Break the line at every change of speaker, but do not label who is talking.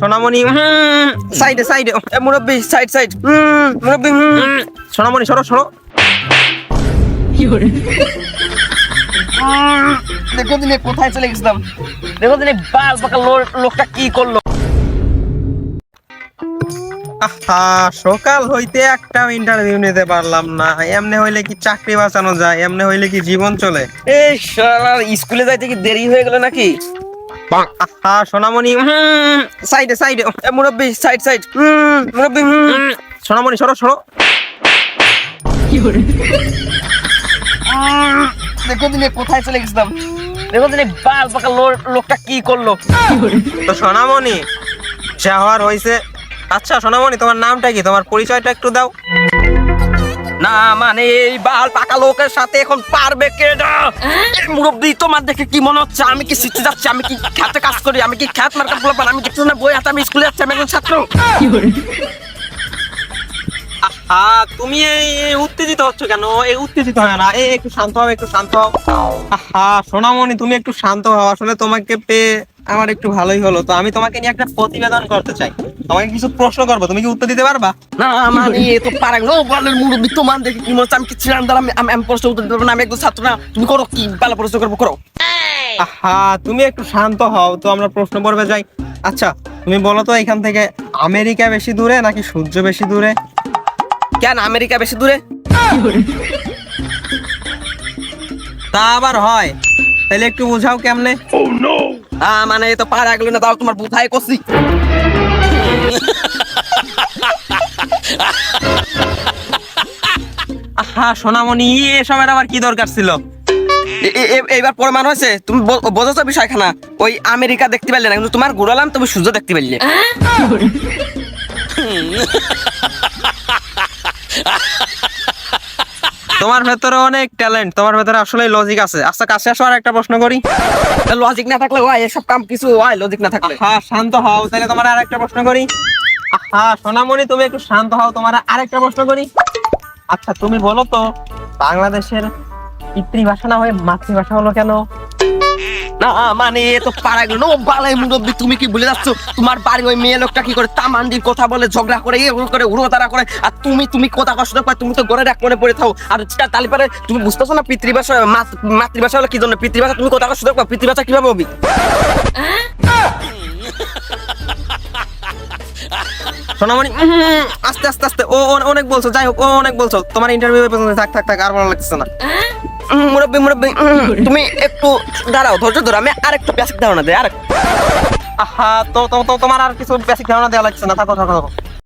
সোনামণি সাইডে সাইডে side side সোনামণি, সরো সরো। দেখো দিনে কোথায় চলে গেছিলাম। দেখো দিনে লোকটা কি করল। সকাল হইতে একটা ইন্টারভিউ নিতে পারলাম না। এমনি হইলে কি চাকরি বাঁচানো যায়, এমনি হইলে কি জীবন চলে? এই স্কুলে যাইতে কি দেরি হয়ে গেল নাকি? সোনামণি সাইডে সাইডে। মুরব্বী, সাইড সাইড। মুরব্বী। সোনামণি, সরো সরো। দেখো দিনে কোথায় চলে গেছিলাম দেখো দিনে বাল পাকা লোকটা কি করল। তো সোনামণি যা হওয়ার হয়েছে আচ্ছা সোনামণি, তোমার নামটা কি? তোমার পরিচয়টা একটু দাও। না মানে এই বাল পাকা লোকের সাথে এখন পারবে কে না? এই তোমার দেখে কি মনে হচ্ছে? আমি কি শিখতে যাচ্ছি? আমি কি খেতে কাজ করি? আমি কি খ্যাত মার্কা বলব আমি দেখছি না বই হাতে আমি স্কুলে যাচ্ছি? আমি একজন ছাত্র? আহা তুমি এই এই উত্তেজিত হচ্ছ কেন? এই উত্তেজিত হয় না। এই একটু শান্ত হও একটু শান্ত হও। আহা সোনামণি তুমি একটু শান্ত হও। আসলে তোমাকে পেয়ে আমার একটু ভালোই হলো। তো আমি তোমাকে নিয়ে একটা প্রতিবেদন করতে চাই। তোমাকে কিছু প্রশ্ন করব। তুমি কি উত্তর দিতে পারবা?
না মানে এ তো পারে না। ও বলের মুরব্বী তোমার দেখে কি মনে হচ্ছে? আমি কি ছিলাম? আমি আমি আমি প্রশ্ন উত্তর দিতে পারব না। আমি একজন ছাত্র না। তুমি করো কি? ভালো প্রশ্ন করব করো।
আহা তুমি একটু শান্ত হও। তো আমরা প্রশ্ন পর্বে যাই। আচ্ছা তুমি বলো তো এখান থেকে আমেরিকা বেশি দূরে নাকি সূর্য বেশি দূরে?
কেন আমেরিকা বেশি দূরে?
তা আবার হয়। তাহলে একটু বোঝাও কেমনে?
আহ, মানে এ তো পারে গেল না তাও তোমার বুধাই করছি।
আহা সোনামণি এসবের আবার কি দরকার ছিল?
এইবার প্রমাণ হয়েছে তুমি বোঝাচ্ছ বিষয়খানা। ওই আমেরিকা দেখতে পারলে না কিন্তু তোমার ঘুরালাম তুমি সূর্য দেখতে পারলে।
তোমার ভেতরে অনেক ট্যালেন্ট তোমার ভেতরে আসলে লজিক আছে। আচ্ছা কাছে আসো আর একটা প্রশ্ন করি।
লজিক না থাকলে ওয়াই এসব কাম কিছু ওয়াই লজিক না থাকলে।
হ্যাঁ শান্ত হও তাহলে তোমার আর একটা প্রশ্ন করি। হ্যাঁ সোনামণি তুমি একটু শান্ত হও তোমার আরেকটা প্রশ্ন করি। আচ্ছা তুমি বলো তো বাংলাদেশের পিতৃভাষা না হয়ে মাতৃভাষা হলো কেন?
না মানে এ তো পারা গেল। বালাই তুমি কি ভুলে যাচ্ছ? তোমার ওই মেয়ে লোকটা কি করে কথা বলে, ঝগড়া করে করে, উড়ো তারা করে? আর তুমি তুমি কথা কষ্ট তুমি তো এক মনে পড়ে থাও। আর তালি পারে, তুমি বুঝতেছো না পিতৃভাষা মাতৃভাষা হলো কি জন্য? পিতৃভাষা, তুমি কথা কষ্ট পিতৃভাষা কীভাবে হবি?
সোনামণি আস্তে আস্তে আস্তে, ও অনেক বলছো, যাই হোক, ও অনেক বলছো। তোমার ইন্টারভিউ থাক থাক থাক, আর ভালো লাগছে না।
মুরব্বী, মুরব্বি তুমি একটু দাঁড়াও, ধৈর্য ধরো, আমি আরেকটু বেসিক ধারণা দেয় আরেক
আহা, তো তোমার আর কিছু বেসিক ধারণা দেওয়া লাগছে না, থাকো থাকো থাকো।